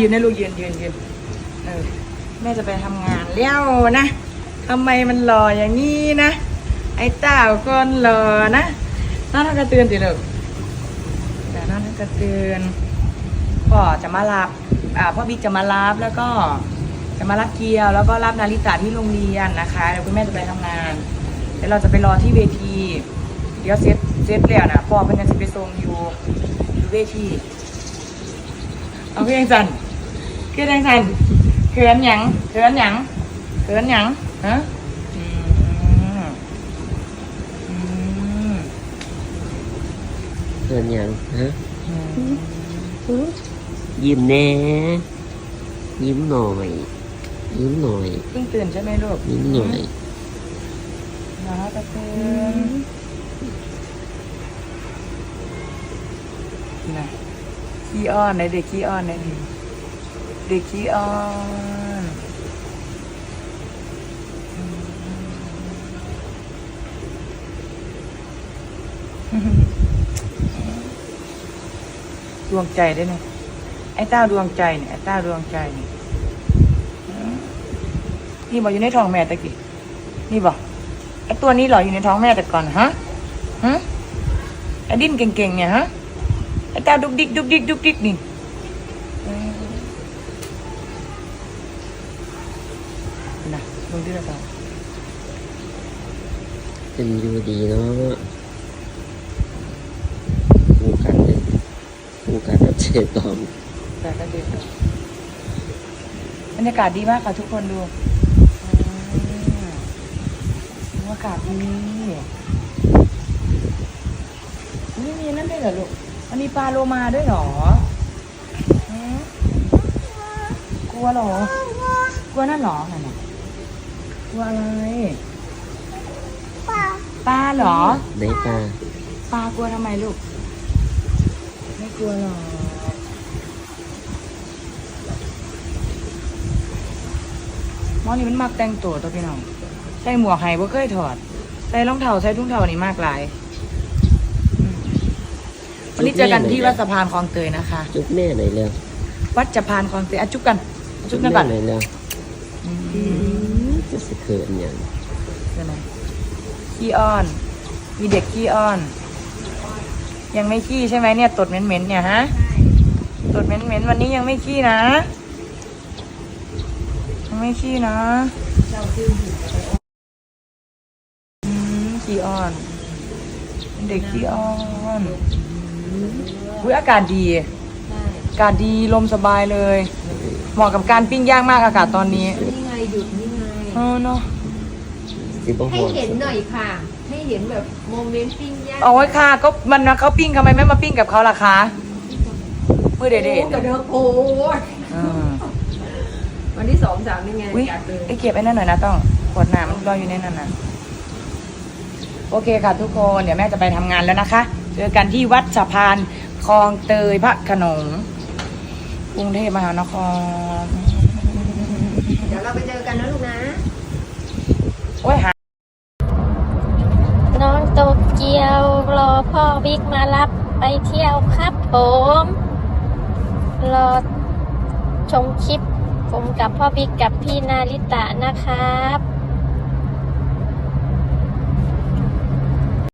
ยืนนะลูกยืนยืนยืนเออแม่จะไปทำงานแล้วนะทำไมมันหล่ออย่างนี้นะ ไอ้เต้าคนหล่อนะน้องนักกระเตือนสิลูกแต่น้องนักกระเตือนพ่อจะมารับอ่าพ่อบิ๊กจะมารับแล้วก็จะมารับเกียวแล้วก็รับนาริตาที่โรงเรียนนะคะเดี๋ยวคุณแม่จะไปทำงานเดี๋ยวเราจะไปรอที่เวที เดี๋ยวเซตเซตแล้วนะพ่อเพิ่นจะไปส่งอยู่อยู่เวทีเอาเพียงสัน เพียงสันเขินหยังเขินหยังเขินหยังฮะอืมอืมเกินยังฮะอืมยิ้มแน่ยิ้มหน่อย ยิ้มหน่อย เพิ่งตื่นใช่ไหมลูกยิ้มหน่อยน้องกระเตือนนะขี้อ้อนไหนเด็กขี้อ้อนไหนดิ เด็กขี้อ้อนดวงใจได้วยเนี่ยไอ้เต้าดวงใจเนี่ยไอ้เต้าดวงใจเนี่ยนี่บอกอยู่ในท้องแม่ตะกี้นี่บอกไอ้ตัวนี้หรออยู่ในท้องแม่แต่ก่อนฮะฮะไอ้ดิ้นเก่งๆเนี่ยฮะไอ้เต้าดุกดิกดุกดิกดุกดิกนี่ อืมนะดูดิเราเป็นอยู่ดีเนาะกูกันเลยกูกันกับเชตอมแต่ก็ดีบรรยากาศดีมากค่ะทุกคนดูอืมบรรยากาศดีนี่มีนั่นด้วยเหรอลูก มันมีปลาโลมาด้วยเหรอหือกลัวเหรอ กลัวนั่นเหรอนั่นน่ะ กลัวอะไรปลาเหรอ ได้ปลาปลากลัวทำไมลูก ไม่กลัวหรอกหมอนี่มันมักแต่งตัวตัวพี่น้อง ใส่หมวกไห้บ่เคยถอด ใส่รองเท้าใส่ถุงเท้านี่มากหลายอืมวันนี้เจอกันที่วัดสะพานคลองเตยนะคะ จุ๊บแม่หน่อยเร็ววัดสะพานคลองเตยอะจุ๊บกัน จุ๊บกันก่อนแม่หน่อยเร็วอืม จะสะเขินอย่างใช่ไหมขี้อ้อน มีเด็กขี้อ้อน ยังไม่ขี้ใช่ไหมเนี่ยตดเหม็นๆเนี่ยฮะตดเหม็นๆวันนี้ยังไม่ขี้นะยังไม่ขี้นะอืมขี้อ้อนเป็นเด็กขี้อ้อนอุ้ยอากาศดีอากาศดีลมสบายเลย เหมาะกับการปิ้งย่างมากอากาศตอนนี้นี่ไงหยุดนี่ไง เออเนาะสิบ่ให้ฮอดเห็นหน่อยค่ะ ให้เห็นแบบโมเมนต์ปิ้งย่างเอาไว้ค่ะ ก็มันนะเขาปิ้งทำไมไม่มาปิ้งกับเขาล่ะคะมือเด็ดโอ้กระเดอโอ้ยๆอืมวันที่สองสามนี่ไงอุ้ยอยากเลยไอเก็บไอ้นั่นหน่อยนะต้องขวดน้ำมันรออยู่ในนั้นนะโอเคค่ะทุกคนเดี๋ยวแม่จะไปทำงานแล้วนะคะ เจอกันที่วัดสะพานคลองเตยพระโขนงกรุงเทพมหานคร เดี๋ยวเราไปเจอกันนะลูกนะ โอ้ยหาน้องโตเกียวรอพ่อบิ๊กมารับไปเที่ยวครับผมรอชมคลิปผมกับพ่อบิ๊กกับพี่นาริตะนะครับ